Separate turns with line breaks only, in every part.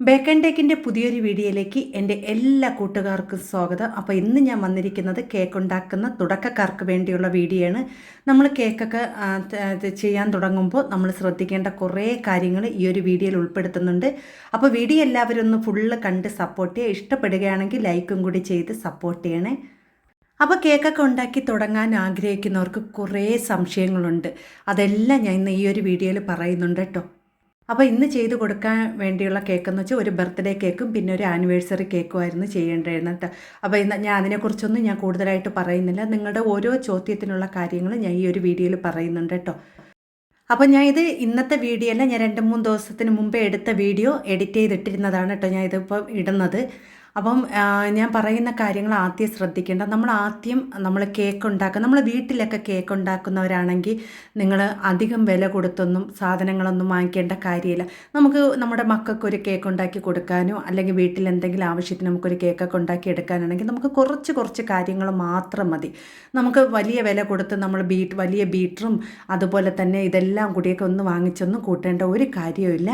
Bacon ടേക്കിന്റെ പുതിയൊരു വീഡിയോയിലേക്ക് എന്റെ എല്ലാ കൂട്ടുകാർക്കും സ്വാഗതം. അപ്പോൾ ഇന്ന് ഞാൻ വന്നിരിക്കുന്നത് കേക്ക് ഉണ്ടാക്കുന്ന തുടക്കക്കാർക്ക് വേണ്ടിയുള്ള വീഡിയോ ആണ് നമ്മൾ കേക്കൊക്കെ ചെയ്യാൻ തുടങ്ങുമ്പോൾ നമ്മൾ ശ്രദ്ധിക്കേണ്ട കുറേ കാര്യങ്ങൾ ഈ ഒരു വീഡിയോയിൽ ഉൾപ്പെടുത്തുന്നുണ്ട്. അപ്പോൾ വീഡിയോ എല്ലാവരും ഒന്ന് ഫുള്ള് കണ്ട് സപ്പോർട്ട് ചെയ്യുക. ഇഷ്ടപ്പെടുകയാണെങ്കിൽ ലൈക്കും കൂടി ചെയ്ത് സപ്പോർട്ട് ചെയ്യണേ. അപ്പോൾ കേക്കൊക്കെ ഉണ്ടാക്കി തുടങ്ങാൻ ആഗ്രഹിക്കുന്നവർക്ക് കുറേ സംശയങ്ങളുണ്ട്. അതെല്ലാം ഞാൻ ഇന്ന് ഈ ഒരു വീഡിയോയിൽ പറയുന്നുണ്ട് കേട്ടോ. അപ്പോൾ ഇന്ന് ചെയ്ത് കൊടുക്കാൻ വേണ്ടിയുള്ള കേക്ക് എന്ന് വെച്ചാൽ ഒരു ബർത്ത്ഡേ കേക്കും പിന്നെ ഒരു ആനിവേഴ്സറി കേക്കും ആയിരുന്നു ചെയ്യേണ്ടിയിരുന്നത് കേട്ടോ അപ്പോൾ ഇന്ന് ഞാൻ അതിനെക്കുറിച്ചൊന്നും ഞാൻ കൂടുതലായിട്ട് പറയുന്നില്ല. നിങ്ങളുടെ ഓരോ ചോദ്യത്തിനുള്ള കാര്യങ്ങൾ ഞാൻ ഈ ഒരു വീഡിയോയിൽ പറയുന്നുണ്ട് കേട്ടോ അപ്പോൾ ഞാൻ ഇത് ഇന്നത്തെ വീഡിയോ അല്ല ഞാൻ രണ്ട് മൂന്ന് ദിവസത്തിന് മുമ്പേ എടുത്ത വീഡിയോ എഡിറ്റ് ചെയ്തിട്ടിരുന്നതാണ് കേട്ടോ ഞാൻ ഇതിപ്പോൾ ഇടുന്നത്. അപ്പം ഞാൻ പറയുന്ന കാര്യങ്ങൾ ആദ്യം ശ്രദ്ധിക്കേണ്ട. നമ്മൾ ആദ്യം നമ്മൾ കേക്ക് ഉണ്ടാക്കുക നമ്മൾ വീട്ടിലൊക്കെ കേക്ക് ഉണ്ടാക്കുന്നവരാണെങ്കിൽ നിങ്ങൾ അധികം വില കൊടുത്തൊന്നും സാധനങ്ങളൊന്നും വാങ്ങിക്കേണ്ട കാര്യമില്ല. നമുക്ക് നമ്മുടെ മക്കൾക്ക് ഒരു കേക്ക് ഉണ്ടാക്കി കൊടുക്കാനോ അല്ലെങ്കിൽ വീട്ടിൽ എന്തെങ്കിലും ആവശ്യത്തിന് നമുക്കൊരു കേക്കൊക്കെ ഉണ്ടാക്കി എടുക്കാനാണെങ്കിൽ നമുക്ക് കുറച്ച് കുറച്ച് കാര്യങ്ങൾ മാത്രം മതി. നമുക്ക് വലിയ വില കൊടുത്ത് നമ്മൾ ബീറ്റ് വലിയ ബീറ്ററും അതുപോലെ തന്നെ ഇതെല്ലാം കൂടിയൊക്കെ ഒന്ന് വാങ്ങിച്ചൊന്നും കൂട്ടേണ്ട ഒരു കാര്യമില്ല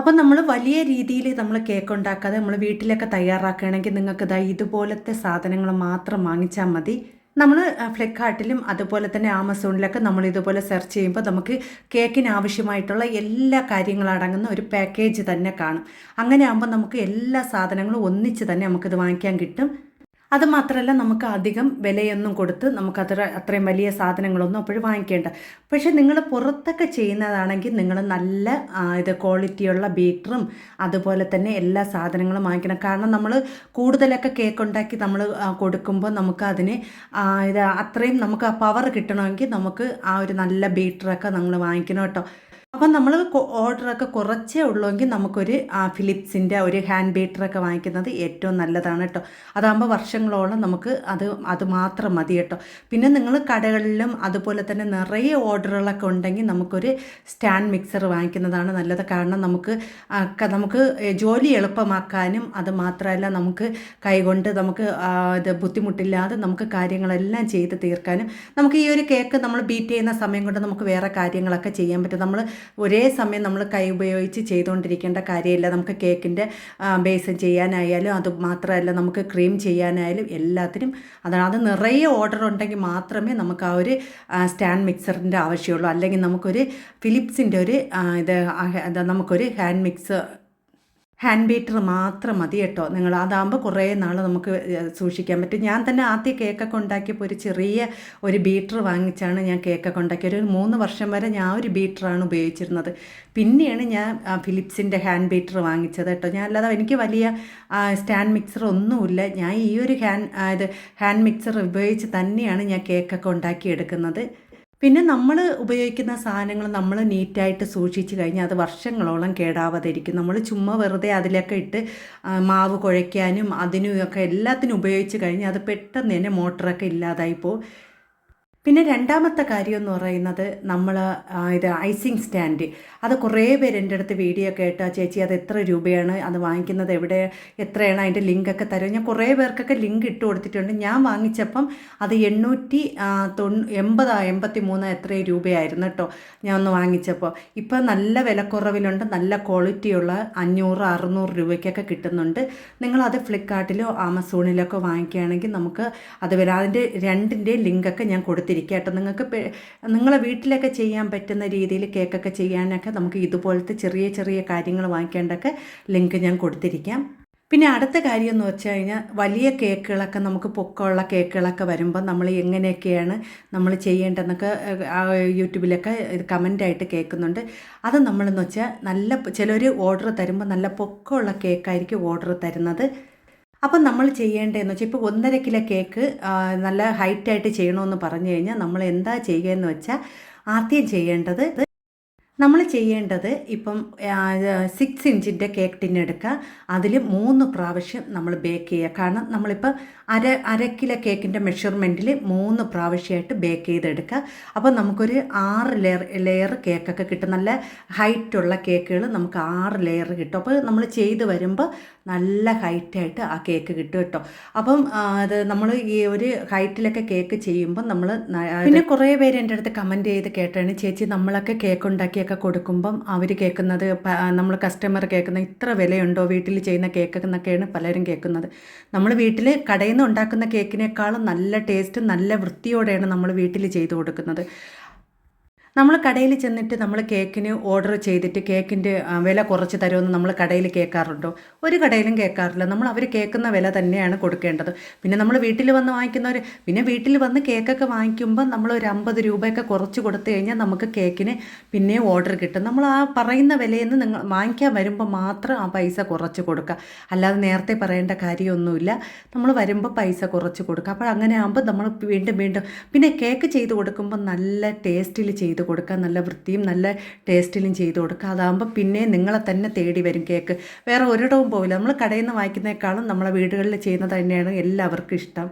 അപ്പം നമ്മൾ വലിയ രീതിയിൽ നമ്മൾ കേക്ക് ഉണ്ടാക്കാതെ നമ്മൾ വീട്ടിലൊക്കെ തയ്യാറാക്കുകയാണെങ്കിൽ നിങ്ങൾക്ക് ഇതാ ഇതുപോലത്തെ സാധനങ്ങൾ മാത്രം വാങ്ങിച്ചാൽ മതി. നമ്മൾ ഫ്ലിപ്കാർട്ടിലും അതുപോലെ തന്നെ ആമസോണിലൊക്കെ നമ്മൾ ഇതുപോലെ സെർച്ച് ചെയ്യുമ്പോൾ നമുക്ക് കേക്കിന് ആവശ്യമായിട്ടുള്ള എല്ലാ കാര്യങ്ങളും അടങ്ങുന്ന ഒരു പാക്കേജ് തന്നെ കാണും. അങ്ങനെ ആകുമ്പോൾ നമുക്ക് എല്ലാ സാധനങ്ങളും ഒന്നിച്ച് തന്നെ നമുക്കിത് വാങ്ങിക്കാൻ കിട്ടും. അത് മാത്രമല്ല നമുക്ക് അധികം വിലയൊന്നും കൊടുത്ത് നമുക്ക് അത്ര അത്രയും വലിയ സാധനങ്ങളൊന്നും അപ്പോഴും വാങ്ങിക്കേണ്ട. പക്ഷേ നിങ്ങൾ പുറത്തൊക്കെ ചെയ്യുന്നതാണെങ്കിൽ നിങ്ങൾ നല്ല ഇത് ക്വാളിറ്റിയുള്ള ബീറ്ററും അതുപോലെ തന്നെ എല്ലാ സാധനങ്ങളും വാങ്ങിക്കണം. കാരണം നമ്മൾ കൂടുതലൊക്കെ കേക്ക് ഉണ്ടാക്കി നമ്മൾ കൊടുക്കുമ്പോൾ നമുക്ക് അതിന് ഇത് അത്രയും നമുക്ക് ആ പവർ കിട്ടണമെങ്കിൽ നമുക്ക് ആ ഒരു നല്ല ബീറ്ററൊക്കെ നമ്മൾ വാങ്ങിക്കണം കേട്ടോ. അപ്പം നമ്മൾ ഓർഡറൊക്കെ കുറച്ചേ ഉള്ളൂവെങ്കിൽ നമുക്കൊരു ഫിലിപ്സിന്റെ ഒരു ഹാൻഡ് ബീറ്ററൊക്കെ വാങ്ങിക്കുന്നത് ഏറ്റവും നല്ലതാണ് കേട്ടോ. അതാകുമ്പോൾ വർഷങ്ങളോളം നമുക്ക് അത് അത് മാത്രം മതി കേട്ടോ. പിന്നെ നിങ്ങൾ കടകളിലും അതുപോലെ തന്നെ നിറയെ ഓർഡറുകളൊക്കെ ഉണ്ടെങ്കിൽ നമുക്കൊരു സ്റ്റാൻഡ് മിക്സർ വാങ്ങിക്കുന്നതാണ് നല്ലത്. കാരണം നമുക്ക് നമുക്ക് ജോലി എളുപ്പമാക്കാനും അത് മാത്രമല്ല നമുക്ക് കൈകൊണ്ട് നമുക്ക് ഇത് ബുദ്ധിമുട്ടില്ലാതെ നമുക്ക് കാര്യങ്ങളെല്ലാം ചെയ്ത് തീർക്കാനും നമുക്ക് ഈ ഒരു കേക്ക് നമ്മൾ ബീറ്റ് ചെയ്യുന്ന സമയം കൊണ്ട് നമുക്ക് വേറെ കാര്യങ്ങളൊക്കെ ചെയ്യാൻ പറ്റും. നമ്മൾ ഒരേ സമയം നമ്മൾ കൈ ഉപയോഗിച്ച് ചെയ്തുകൊണ്ടിരിക്കേണ്ട കാര്യമില്ല. നമുക്ക് കേക്കിന്റെ ബേസ് ചെയ്യാനായാലും അത് മാത്രമല്ല നമുക്ക് ക്രീം ചെയ്യാനായാലും എല്ലാത്തിനും അതാണ്. അത് നിറയെ ഓർഡർ ഉണ്ടെങ്കിൽ മാത്രമേ നമുക്ക് ആ ഒരു സ്റ്റാൻഡ് മിക്സറിന്റെ ആവശ്യമുള്ളൂ. അല്ലെങ്കിൽ നമുക്കൊരു ഫിലിപ്സിന്റെ ഒരു ഇത് നമുക്കൊരു ഹാൻഡ് മിക്സ് ഹാൻഡ് ബീറ്റർ മാത്രം മതി കേട്ടോ. നിങ്ങൾ അതാകുമ്പോൾ കുറേ നാൾ നമുക്ക് സൂക്ഷിക്കാൻ പറ്റും. ഞാൻ തന്നെ ആദ്യം കേക്കൊക്കെ ഉണ്ടാക്കിയപ്പോൾ ഒരു ചെറിയ ഒരു ബീറ്റർ വാങ്ങിച്ചാണ് ഞാൻ കേക്കൊക്കെ ഉണ്ടാക്കിയത്. ഒരു മൂന്ന് വർഷം വരെ ഞാൻ ഒരു ബീറ്ററാണ് ഉപയോഗിച്ചിരുന്നത്. പിന്നെയാണ് ഞാൻ ഫിലിപ്സിന്റെ ഹാൻഡ് ബീറ്റർ വാങ്ങിച്ചത് കേട്ടോ. ഞാൻ അല്ലാതെ എനിക്ക് വലിയ സ്റ്റാൻഡ് മിക്സർ ഒന്നുമില്ല. ഞാൻ ഈ ഒരു ഹാൻഡ് ഹാൻഡ് മിക്സർ ഉപയോഗിച്ച് തന്നെയാണ് ഞാൻ കേക്കൊക്കെ ഉണ്ടാക്കിയെടുക്കുന്നത്. പിന്നെ നമ്മൾ ഉപയോഗിക്കുന്ന സാധനങ്ങൾ നമ്മൾ നീറ്റായിട്ട് സൂക്ഷിച്ച് കഴിഞ്ഞാൽ അത് വർഷങ്ങളോളം കേടാവാതെ ഇരിക്കും നമ്മൾ ചുമ്മാ വെറുതെ അതിലൊക്കെ ഇട്ട് മാവ് കുഴയ്ക്കാനും അതിനും ഒക്കെ എല്ലാത്തിനും ഉപയോഗിച്ച് കഴിഞ്ഞാൽ അത് പെട്ടെന്ന് തന്നെ മോട്ടറൊക്കെ ഇല്ലാതായി പോകും പിന്നെ രണ്ടാമത്തെ കാര്യം എന്ന് പറയുന്നത് നമ്മൾ ഇത് ഐസിങ് സ്റ്റാൻഡ്. അത് കുറേ പേര് എന്റെ അടുത്ത് വീഡിയോ കേട്ട ചേച്ചി അത് എത്ര രൂപയാണ്? അത് വാങ്ങിക്കുന്നത് എവിടെ? എത്രയാണ്? അതിന്റെ ലിങ്കൊക്കെ തരും ഞാൻ കുറേ പേർക്കൊക്കെ ലിങ്ക് ഇട്ട് കൊടുത്തിട്ടുണ്ട്. ഞാൻ വാങ്ങിച്ചപ്പം അത് എണ്ണൂറ്റി തൊണ്ണൂ എൺപതാ എൺപത്തി മൂന്ന് എത്രയോ രൂപയായിരുന്നു കേട്ടോ ഞാൻ ഒന്ന് വാങ്ങിച്ചപ്പോൾ. ഇപ്പോൾ നല്ല വിലക്കുറവിലുണ്ട് നല്ല ക്വാളിറ്റിയുള്ള അഞ്ഞൂറ് അറുന്നൂറ് രൂപയ്ക്കൊക്കെ കിട്ടുന്നുണ്ട്. നിങ്ങളത് ഫ്ലിപ്കാർട്ടിലോ ആമസോണിലൊക്കെ വാങ്ങിക്കുകയാണെങ്കിൽ നമുക്ക് അത് വരാം. അതിന്റെ രണ്ടിന്റെ ലിങ്കൊക്കെ ഞാൻ കൊടുത്തിരിക്കാം കേട്ടോ നിങ്ങൾക്ക് നിങ്ങളെ വീട്ടിലൊക്കെ ചെയ്യാൻ പറ്റുന്ന രീതിയിൽ കേക്കൊക്കെ ചെയ്യാനൊക്കെ നമുക്ക് ഇതുപോലത്തെ ചെറിയ ചെറിയ കാര്യങ്ങൾ വാങ്ങിക്കേണ്ടൊക്കെ ലിങ്ക് ഞാൻ കൊടുത്തിരിക്കാം. പിന്നെ അടുത്ത കാര്യം എന്ന് വെച്ച് കഴിഞ്ഞാൽ വലിയ കേക്കുകളൊക്കെ നമുക്ക് പൊക്കമുള്ള കേക്കുകളൊക്കെ വരുമ്പോൾ നമ്മൾ എങ്ങനെയൊക്കെയാണ് നമ്മൾ ചെയ്യേണ്ടതെന്നൊക്കെ യൂട്യൂബിലൊക്കെ കമന്റായിട്ട് കേൾക്കുന്നുണ്ട്. അത് നമ്മളെന്ന് വെച്ചാൽ നല്ല ചിലർ ഓർഡർ തരുമ്പോൾ നല്ല പൊക്കമുള്ള കേക്കായിരിക്കും ഓർഡർ തരുന്നത്. അപ്പം നമ്മൾ ചെയ്യേണ്ടതെന്ന് വെച്ചാൽ ഇപ്പോൾ ഒന്നര കിലോ കേക്ക് നല്ല ഹൈറ്റായിട്ട് ചെയ്യണമെന്ന് പറഞ്ഞു കഴിഞ്ഞാൽ നമ്മൾ എന്താ ചെയ്യുക എന്ന് വെച്ചാൽ ആദ്യം ചെയ്യേണ്ടത് നമ്മൾ ചെയ്യേണ്ടത് ഇപ്പം സിക്സ് ഇഞ്ചിന്റെ കേക്ക് ടിന്നെടുക്കുക അതിൽ മൂന്ന് പ്രാവശ്യം നമ്മൾ ബേക്ക് ചെയ്യുക. കാരണം നമ്മളിപ്പോൾ അര അര കിലോ കേക്കിന്റെ മെഷർമെന്റിൽ മൂന്ന് പ്രാവശ്യമായിട്ട് ബേക്ക് ചെയ്തെടുക്കുക. അപ്പോൾ നമുക്കൊരു ആറ് ലെയർ ലെയർ കേക്കൊക്കെ കിട്ടും. നല്ല ഹൈറ്റുള്ള കേക്കുകൾ നമുക്ക് ആറ് ലെയർ കിട്ടും. അപ്പോൾ നമ്മൾ ചെയ്ത് വരുമ്പോൾ നല്ല ഹൈറ്റായിട്ട് ആ കേക്ക് കിട്ടും കേട്ടോ. അപ്പം അത് നമ്മൾ ഈ ഒരു ഹൈറ്റിലൊക്കെ കേക്ക് ചെയ്യുമ്പോൾ നമ്മൾ പിന്നെ കുറേ പേര് എന്റെ അടുത്ത് കമന്റ് ചെയ്ത് കേട്ടാണ് ചേച്ചി നമ്മളൊക്കെ കേക്ക് ഉണ്ടാക്കിയൊക്കെ കൊടുക്കുമ്പം അവർ കേൾക്കുന്നത് നമ്മൾ കസ്റ്റമർ കേൾക്കുന്ന ഇത്ര വിലയുണ്ടോ? വീട്ടിൽ ചെയ്യുന്ന കേക്ക് എന്നൊക്കെയാണ് പലരും കേൾക്കുന്നത്. നമ്മൾ വീട്ടിൽ കടയിൽ നിന്ന് ഉണ്ടാക്കുന്ന കേക്കിനേക്കാളും നല്ല ടേസ്റ്റ് നല്ല വൃത്തിയോടെയാണ് നമ്മൾ വീട്ടിൽ ചെയ്ത് കൊടുക്കുന്നത്. നമ്മൾ കടയിൽ ചെന്നിട്ട് നമ്മൾ കേക്കിന് ഓർഡർ ചെയ്തിട്ട് കേക്കിന്റെ വില കുറച്ച് തരുമെന്ന് നമ്മൾ കടയിൽ കേൾക്കാറുണ്ടോ ഒരു കടയിലും കേൾക്കാറില്ല നമ്മൾ അവർ കേൾക്കുന്ന വില തന്നെയാണ് കൊടുക്കേണ്ടത്. പിന്നെ നമ്മൾ വീട്ടിൽ വന്ന് വാങ്ങിക്കുന്നവർ പിന്നെ വീട്ടിൽ വന്ന് കേക്കൊക്കെ വാങ്ങിക്കുമ്പോൾ നമ്മൾ ഒരു അമ്പത് രൂപയൊക്കെ കുറച്ച് കൊടുത്തു കഴിഞ്ഞാൽ നമുക്ക് കേക്കിന് പിന്നെ ഓർഡർ കിട്ടും. നമ്മൾ ആ പറയുന്ന വിലയിൽ നിന്ന് നിങ്ങൾ വാങ്ങിക്കാൻ വരുമ്പോൾ മാത്രം ആ പൈസ കുറച്ച് കൊടുക്കുക. അല്ലാതെ നേരത്തെ പറയേണ്ട കാര്യമൊന്നുമില്ല. നമ്മൾ വരുമ്പോൾ പൈസ കുറച്ച് കൊടുക്കുക. അപ്പോൾ അങ്ങനെ ആകുമ്പോൾ നമ്മൾ വീണ്ടും വീണ്ടും പിന്നെ കേക്ക് ചെയ്ത് കൊടുക്കുമ്പോൾ നല്ല ടേസ്റ്റിൽ ചെയ്ത് കൊടുക്കുക നല്ല വൃത്തിയും നല്ല ടേസ്റ്റിലും ചെയ്ത് കൊടുക്കുക. അതാകുമ്പോൾ പിന്നെ നിങ്ങളെ തന്നെ തേടി വരും കേക്ക്. വേറെ ഒരിടവും പോവില്ല. നമ്മൾ കടയിൽ നിന്ന് വാങ്ങിക്കുന്നേക്കാളും നമ്മളെ വീടുകളിൽ ചെയ്യുന്നത് തന്നെയാണ് എല്ലാവർക്കും ഇഷ്ടം.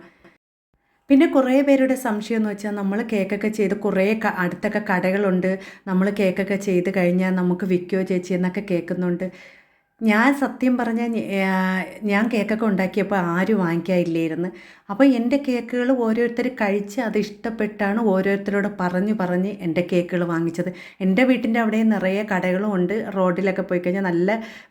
പിന്നെ കുറേ പേരുടെ സംശയം എന്ന് വെച്ചാൽ നമ്മൾ കേക്കൊക്കെ ചെയ്ത് കുറേ അടുത്തൊക്കെ കടകളുണ്ട്. നമ്മൾ കേക്കൊക്കെ ചെയ്ത് കഴിഞ്ഞാൽ നമുക്ക് വിൽക്കുകയോ ചേച്ചി എന്നൊക്കെ കേൾക്കുന്നുണ്ട്. ഞാൻ സത്യം പറഞ്ഞാൽ ഞാൻ കേക്കൊക്കെ ഉണ്ടാക്കിയപ്പോൾ ആരും വാങ്ങിക്കാനില്ലായിരുന്നു. അപ്പോൾ എന്റെ കേക്കുകൾ ഓരോരുത്തർ കഴിച്ച് അത് ഇഷ്ടപ്പെട്ടാണ് ഓരോരുത്തരോട് പറഞ്ഞു പറഞ്ഞ് എന്റെ കേക്കുകൾ വാങ്ങിച്ചത്. എന്റെ വീട്ടിന്റെ അവിടെ നിറയെ കടകളും ഉണ്ട്. റോഡിലൊക്കെ പോയി കഴിഞ്ഞാൽ നല്ല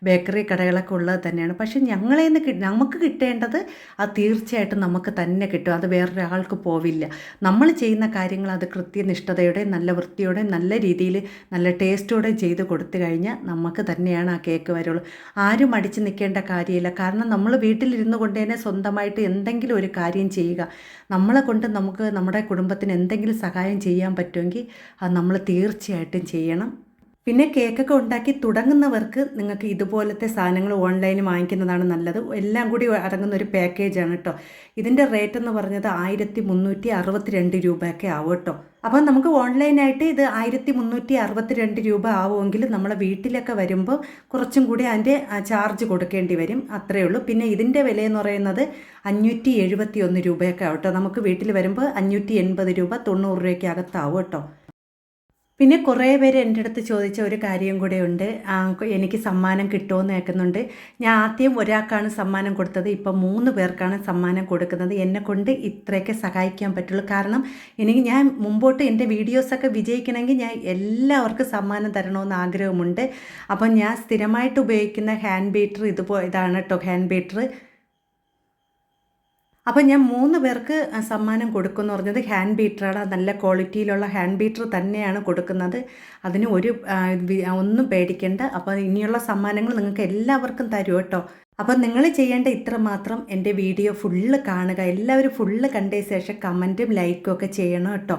ബേക്കറി കടകളൊക്കെ ഉള്ളത് തന്നെയാണ്. പക്ഷേ ഞങ്ങളെ നിന്ന് നമുക്ക് കിട്ടേണ്ടത് അത് തീർച്ചയായിട്ടും നമുക്ക് തന്നെ കിട്ടും. അത് വേറൊരാൾക്ക് പോവില്ല. നമ്മൾ ചെയ്യുന്ന കാര്യങ്ങൾ അത് കൃത്യനിഷ്ഠതയോടെ നല്ല വൃത്തിയോടെ നല്ല രീതിയിൽ നല്ല ടേസ്റ്റോടെ ചെയ്ത് കൊടുത്തു കഴിഞ്ഞാൽ നമുക്ക് തന്നെയാണ് ആ കേക്ക് വരുള്ളൂ. ആരും അടിച്ചു നിൽക്കേണ്ട കാര്യമില്ല. കാരണം നമ്മൾ വീട്ടിലിരുന്നു കൊണ്ട് തന്നെ സ്വന്തമായിട്ട് എന്തെങ്കിലും ഒരു കാര്യം ചെയ്യുക. നമ്മളെ കൊണ്ട് നമുക്ക് നമ്മുടെ കുടുംബത്തിന് എന്തെങ്കിലും സഹായം ചെയ്യാൻ പറ്റുമെങ്കിൽ അത് നമ്മൾ തീർച്ചയായിട്ടും ചെയ്യണം. പിന്നെ കേക്കൊക്കെ ഉണ്ടാക്കി തുടങ്ങുന്നവർക്ക് നിങ്ങൾക്ക് ഇതുപോലത്തെ സാധനങ്ങൾ ഓൺലൈനിൽ വാങ്ങിക്കുന്നതാണ് നല്ലത്. എല്ലാം കൂടി അടങ്ങുന്ന ഒരു പാക്കേജാണ് കേട്ടോ ഇതിന്റെ റേറ്റ് എന്ന് പറഞ്ഞത് ആയിരത്തി മുന്നൂറ്റി അറുപത്തി രണ്ട് രൂപയൊക്കെ ആവും കേട്ടോ അപ്പോൾ നമുക്ക് ഓൺലൈനായിട്ട് ഇത് ആയിരത്തി മുന്നൂറ്റി അറുപത്തി രണ്ട് രൂപ ആവുമെങ്കിൽ നമ്മളെ വീട്ടിലൊക്കെ വരുമ്പോൾ കുറച്ചും കൂടി അതിന്റെ ചാർജ് കൊടുക്കേണ്ടി വരും. അത്രയേ ഉള്ളൂ. പിന്നെ ഇതിന്റെ വിലയെന്ന് പറയുന്നത് അഞ്ഞൂറ്റി എഴുപത്തി ഒന്ന് രൂപയൊക്കെ ആവും കേട്ടോ നമുക്ക് വീട്ടിൽ വരുമ്പോൾ അഞ്ഞൂറ്റി എൺപത് രൂപ തൊണ്ണൂറ് രൂപയ്ക്ക് അകത്താവും കേട്ടോ പിന്നെ കുറേ പേര് എന്റെ അടുത്ത് ചോദിച്ച ഒരു കാര്യം കൂടെ ഉണ്ട്. എനിക്ക് സമ്മാനം കിട്ടുമെന്ന് കേൾക്കുന്നുണ്ട്. ഞാൻ ആദ്യം ഒരാൾക്കാണ് സമ്മാനം കൊടുത്തത്. ഇപ്പം മൂന്ന് പേർക്കാണ് സമ്മാനം കൊടുക്കുന്നത്. എന്നെ കൊണ്ട് ഇത്രയൊക്കെ സഹായിക്കാൻ പറ്റുള്ളൂ. കാരണം എനിക്ക് ഞാൻ മുമ്പോട്ട് എന്റെ വീഡിയോസൊക്കെ വിജയിക്കണമെങ്കിൽ ഞാൻ എല്ലാവർക്കും സമ്മാനം തരണമെന്ന് ആഗ്രഹമുണ്ട്. അപ്പം ഞാൻ സ്ഥിരമായിട്ട് ഉപയോഗിക്കുന്ന ഹാൻഡ് ബീറ്റർ ഇതുപോ ഇതാണ് കേട്ടോ. Hand beater. അപ്പോൾ ഞാൻ മൂന്ന് പേർക്ക് സമ്മാനം കൊടുക്കുമെന്ന് പറഞ്ഞത് ഹാൻഡ് ബീറ്ററാണ് നല്ല ക്വാളിറ്റിയിലുള്ള ഹാൻഡ് ബീറ്റർ തന്നെയാണ് കൊടുക്കുന്നത്. അതിന് ഒരു ഒന്നും പേടിക്കേണ്ട. അപ്പോൾ ഇനിയുള്ള സമ്മാനങ്ങൾ നിങ്ങൾക്ക് എല്ലാവർക്കും തരും കേട്ടോ. അപ്പോൾ നിങ്ങൾ ചെയ്യേണ്ട ഇത്ര മാത്രം എന്റെ വീഡിയോ ഫുള്ള് കാണുക. എല്ലാവരും ഫുള്ള് കണ്ടതിന് ശേഷം കമന്റും ലൈക്കും ഒക്കെ ചെയ്യണം കേട്ടോ.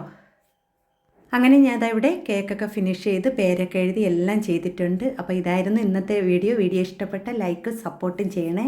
അങ്ങനെ ഞാൻ അതവിടെ കേക്കൊക്കെ ഫിനിഷ് ചെയ്ത് പേരൊക്കെ എഴുതി എല്ലാം ചെയ്തിട്ടുണ്ട്. അപ്പോൾ ഇതായിരുന്നു ഇന്നത്തെ വീഡിയോ. വീഡിയോ ഇഷ്ടപ്പെട്ട ലൈക്കും സപ്പോർട്ടും ചെയ്യണേ.